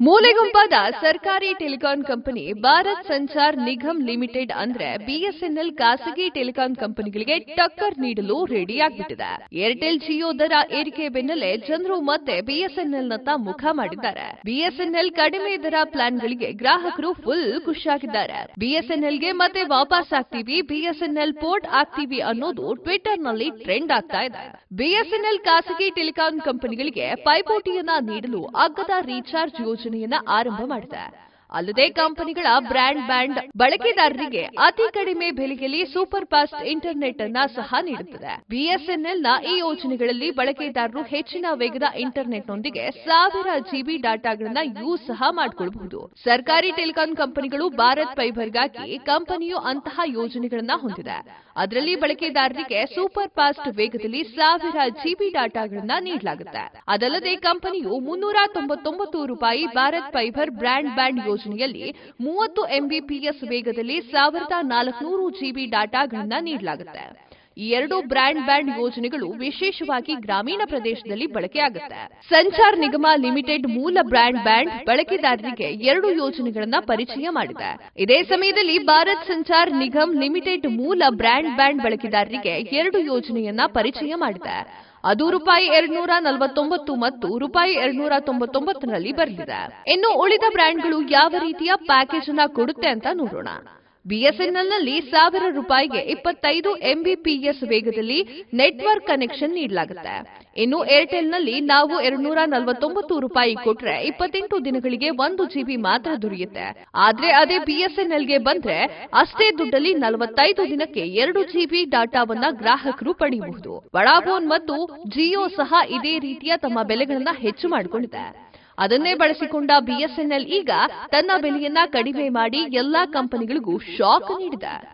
ಮೂಲೆಗುಂಪಾದ ಸರ್ಕಾರಿ telecom company Bharat Sanchar Nigam limited ಅಂದ್ರೆ BSNL ಖಾಸಗಿ ಟೆಲಿಕಾಂ ಕಂಪನಿಗಳಿಗೆ ಟಕ್ಕರ್ ನೀಡಲು ರೆಡಿಯಾಗ್ಬಿಟ್ಟಿದೆ ಏರ್ಟೆಲ್ ಜಿಯೋ ದರ ಏರಿಕೆ ಬೆನ್ನಲ್ಲೇ ಜನರು ಮತ್ತೆ ಬಿಎಸ್ಎನ್ಎಲ್ ನತ್ತ ಮುಖ ಮಾಡಿದ್ದಾರೆ. ಬಿಎಸ್ಎನ್ಎಲ್ ಕಡಿಮೆ ದರ ಪ್ಲಾನ್ಗಳಿಗೆ ಗ್ರಾಹಕರು ಫುಲ್ ಖುಷಿಯಾಗಿದ್ದಾರೆ. ಬಿಎಸ್ಎನ್ಎಲ್ಗೆ ಮತ್ತೆ ವಾಪಸ್ ಆಗ್ತೀವಿ, ಬಿಎಸ್ಎನ್ಎಲ್ ಪೋರ್ಟ್ ಆಗ್ತೀವಿ ಅನ್ನೋದು ಟ್ವಿಟರ್ನಲ್ಲಿ ಟ್ರೆಂಡ್ ಆಗ್ತಾ ಇದೆ. ಬಿಎಸ್ಎನ್ಎಲ್ ಖಾಸಗಿ ಟೆಲಿಕಾಂ ಕಂಪನಿಗಳಿಗೆ ಪೈಪೋಟಿಯನ್ನ ನೀಡಲು ಅಗ್ಗದ ರೀಚಾರ್ಜ್ ಯೋಜನೆಯನ್ನ ಆರಂಭ ಮಾಡಿದೆ. ಅಲ್ಲದೆ ಕಂಪನಿಗಳ ಬ್ರ್ಯಾಂಡ್ ಬ್ಯಾಂಡ್ ಬಳಕೆದಾರರಿಗೆ ಅತಿ ಕಡಿಮೆ ಬೆಲೆಯಲ್ಲಿ ಸೂಪರ್ ಫಾಸ್ಟ್ ಇಂಟರ್ನೆಟ್ ಅನ್ನ ಸಹ ನೀಡುತ್ತದೆ. ಬಿಎಸ್ಎನ್ಎಲ್ನ ಈ ಯೋಜನೆಗಳಲ್ಲಿ ಬಳಕೆದಾರರು ಹೆಚ್ಚಿನ ವೇಗದ ಇಂಟರ್ನೆಟ್ನೊಂದಿಗೆ ಸಾವಿರ ಜಿಬಿ ಡಾಟಾಗಳನ್ನ ಯೂಸ್ ಸಹ ಮಾಡಿಕೊಳ್ಳಬಹುದು ಸರ್ಕಾರಿ ಟೆಲಿಕಾಂ ಕಂಪನಿಗಳು ಭಾರತ್ ಫೈಬರ್ಗಾಗಿ ಕಂಪನಿಯು ಅಂತಹ ಯೋಜನೆಗಳನ್ನ ಹೊಂದಿದೆ. ಅದರಲ್ಲಿ ಬಳಕೆದಾರರಿಗೆ ಸೂಪರ್ ಫಾಸ್ಟ್ ವೇಗದಲ್ಲಿ ಸಾವಿರ ಜಿಬಿ ಡಾಟಾಗಳನ್ನ ನೀಡಲಾಗುತ್ತೆ. ಅದಲ್ಲದೆ ಕಂಪನಿಯು ಮುನ್ನೂರ ತೊಂಬತ್ತೊಂಬತ್ತು ರೂಪಾಯಿ ಭಾರತ್ ಫೈಬರ್ ಬ್ರ್ಯಾಂಡ್ ಬ್ಯಾಂಡ್ ಯೋಜನೆಯಲ್ಲಿ ಮೂವತ್ತು ಎಂಬಿಪಿಎಸ್ ವೇಗದಲ್ಲಿ ಸಾವಿರದ ನಾಲ್ಕುನೂರು ಜಿಬಿ ಡಾಟಾಗಳನ್ನ ನೀಡಲಾಗುತ್ತೆ. ಈ ಎರಡು ಬ್ರಾಂಡ್ ಬ್ಯಾಂಡ್ ಯೋಜನೆಗಳು ವಿಶೇಷವಾಗಿ ಗ್ರಾಮೀಣ ಪ್ರದೇಶದಲ್ಲಿ ಬಳಕೆಯಾಗುತ್ತೆ ಸಂಚಾರ್ ನಿಗಮ ಲಿಮಿಟೆಡ್ ಮೂಲ ಬ್ರಾಂಡ್ ಬ್ಯಾಂಡ್ ಬಳಕೆದಾರರಿಗೆ ಎರಡು ಯೋಜನೆಗಳನ್ನ ಪರಿಚಯ ಮಾಡಿದೆ. ಇದೇ ಸಮಯದಲ್ಲಿ ಭಾರತ್ ಸಂಚಾರ್ ನಿಗಮ್ ಲಿಮಿಟೆಡ್ ಮೂಲ ಬ್ರಾಂಡ್ ಬ್ಯಾಂಡ್ ಬಳಕೆದಾರರಿಗೆ ಎರಡು ಯೋಜನೆಯನ್ನ ಪರಿಚಯ ಮಾಡಿದೆ. ಅದು ರೂಪಾಯಿ ಎರಡ್ನೂರ ನಲವತ್ತೊಂಬತ್ತು ಮತ್ತು ರೂಪಾಯಿ ಎರಡ್ನೂರ ತೊಂಬತ್ತೊಂಬತ್ತರಲ್ಲಿ ಬರಲಿದೆ. ಇನ್ನು ಉಳಿದ ಬ್ರ್ಯಾಂಡ್ಗಳು ಯಾವ ರೀತಿಯ ಪ್ಯಾಕೇಜ್ ಅನ್ನ ಕೊಡುತ್ತೆ ಅಂತ ನೋಡೋಣ. ಬಿಎಸ್ಎನ್ಎಲ್ನಲ್ಲಿ ಸಾವಿರ ರೂಪಾಯಿಗೆ ಇಪ್ಪತ್ತೈದು ಎಂಬಿಪಿಎಸ್ ವೇಗದಲ್ಲಿ ನೆಟ್ವರ್ಕ್ ಕನೆಕ್ಷನ್ ನೀಡಲಾಗುತ್ತೆ. ಇನ್ನು ಏರ್ಟೆಲ್ನಲ್ಲಿ ನಾವು ಎರಡ್ನೂರ ನಲವತ್ತೊಂಬತ್ತು ರೂಪಾಯಿ ಕೊಟ್ರೆ ಇಪ್ಪತ್ತೆಂಟು ದಿನಗಳಿಗೆ ಒಂದು ಜಿಬಿ ಮಾತ್ರ ದೊರೆಯುತ್ತೆ. ಆದ್ರೆ ಅದೇ ಬಿಎಸ್ಎನ್ಎಲ್ಗೆ ಬಂದ್ರೆ ಅಷ್ಟೇ ದುಡ್ಡಲ್ಲಿ ನಲವತ್ತೈದು ದಿನಕ್ಕೆ ಎರಡು ಜಿಬಿ ಡಾಟಾವನ್ನ ಗ್ರಾಹಕರು ಪಡೆಯಬಹುದು. ವಡಾಫೋನ್ ಮತ್ತು ಜಿಯೋ ಸಹ ಇದೇ ರೀತಿಯ ತಮ್ಮ ಬೆಲೆಗಳನ್ನ ಹೆಚ್ಚು ಮಾಡಿಕೊಂಡಿದೆ. ಅದನ್ನೇ ಬಳಸಿಕೊಂಡ ಬಿಎಸ್ಎನ್ಎಲ್ ಈಗ ತನ್ನ ಬೆಲೆಯನ್ನ ಕಡಿಮೆ ಮಾಡಿ ಎಲ್ಲಾ ಕಂಪನಿಗಳಿಗೂ ಶಾಕ್ ನೀಡಿದೆ.